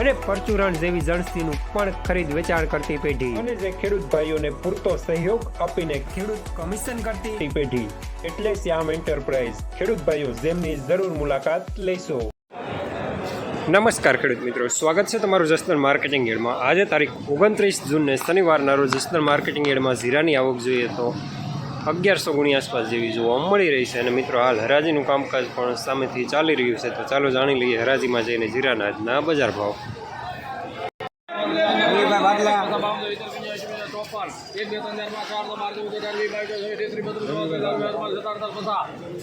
અને પરચુરણ જેવી જણસીનું પણ ખરીદ વેચાણ કરતી પેઢી. અને જે ખેડૂત ભાઈઓને પૂરતો સહયોગ આપીને ખેડૂત કમિશન કરતી પેઢી. એટલે શ્યામ એન્ટરપ્રાઇઝ. ખેડૂત ભાઈઓ જેમની જરૂર મુલાકાત લેશો. નમસ્કાર ખેડૂત મિત્રો. સ્વાગત છે તમારું જસનલ માર્કેટિંગ એડમાં. આજે તારીખ ઓગણત્રીસ જૂનને શનિવારના રોજ જસનલ માર્કેટિંગ એડમાં જીરાની આવક જોઈએ તો અગિયારસો ગુણી આસપાસ જેવી જોવા મળી રહી છે. અને મિત્રો હાલ હરાજીનું કામકાજ પણ સામેથી ચાલી રહ્યું છે. તો ચાલો જાણી લઈએ હરાજીમાં જઈને જીરાના આજના બજાર ભાવ.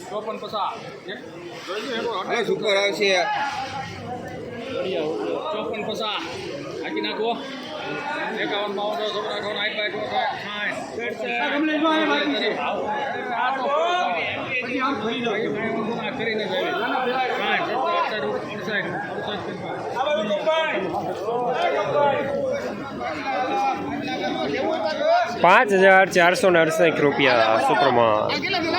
ચોપન પસા. હાકી નાખો. એકાવન બાવન છોકરા અઠાવન આઠ બાય કરીને પાંચ હજાર ચારસો ને અડસઠ રૂપિયા સુપ્રમાણ.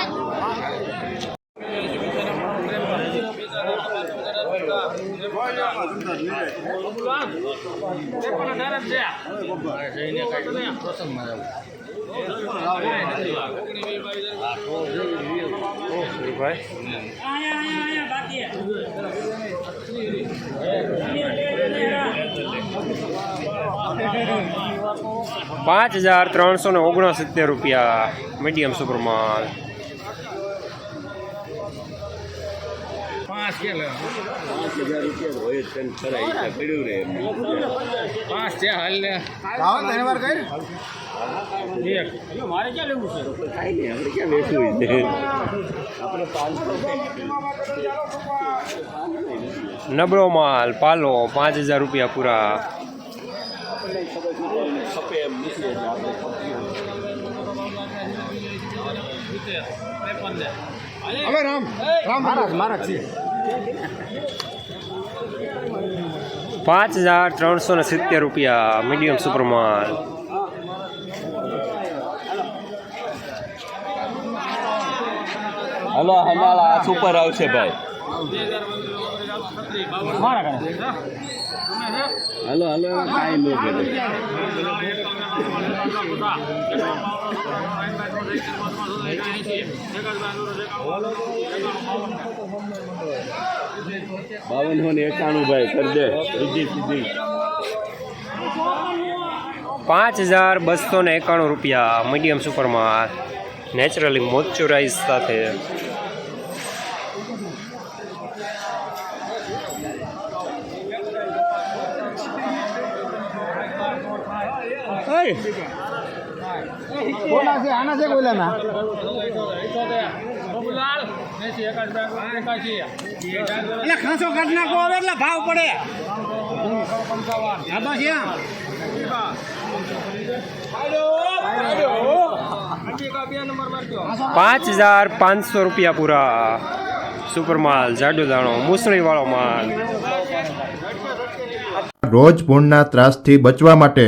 પાંચ હજાર ત્રણસો ને ઓગણસિત્તેર રૂપિયા મીડિયમ સુપરમાલ પાંચ કે પાંચ છે હાલ ને. આવો ને વાર કઈ? એક. મારે ક્યાં લેવું છે? નબળો માલ પાલો પાંચ હજાર રૂપિયા પૂરા. હવે રામ રામ. મહારાજ મહારાજ છે. પાંચ હજાર ત્રણસો ને સિત્તેર રૂપિયા મીડિયમ સુપરમાલ. હલો હમાલા સુપર આવશે ભાઈ. હલો હલો, કાંઈ ન બાવન ને એકાણું ભાઈ કરી દે. સીધી સીધી. પાંચ હજાર બસો ને એકાણું રૂપિયા મીડિયમ સુપરમાં નેચરલી મોઇશ્ચરાઇઝ સાથે કોના છે? આના છે કોઈલા ના બાબુલાલ. એસી એકાસી એકાસી એટલે ખાસો કાઢ નાખો હવે એટલે ભાવ પડે. હા પાંચ હજાર પાંચસો રૂપિયા પૂરા. સુપરમાલ જાડો દાણો મૂસળીવાળો માલ. રોજ પૂર્ણના ત્રાસથી બચવા માટે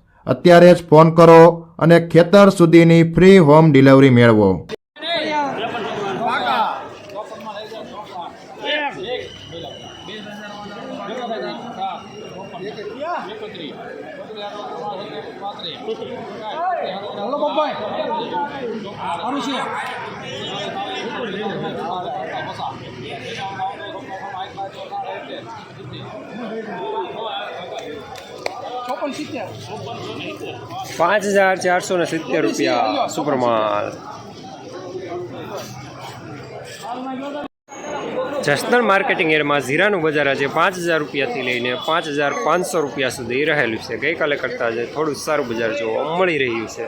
અત્યારે જ ફોન કરો અને ખેતર સુધીની ફ્રી હોમ ડિલિવરી મેળવો. છે ચોપન સિત્તેર પાંચ હજાર ચારસો ને સિત્તેર રૂપિયા સુપરમાલ. જસદણ માર્કેટિંગ એરમાં જીરાનું બજાર આજે પાંચ હજાર રૂપિયાથી લઈને પાંચ હજાર પાંચસો રૂપિયા સુધી રહેલું છે. ગઈકાલે કરતાં આજે થોડું સારું બજાર જોવા મળી રહ્યું છે.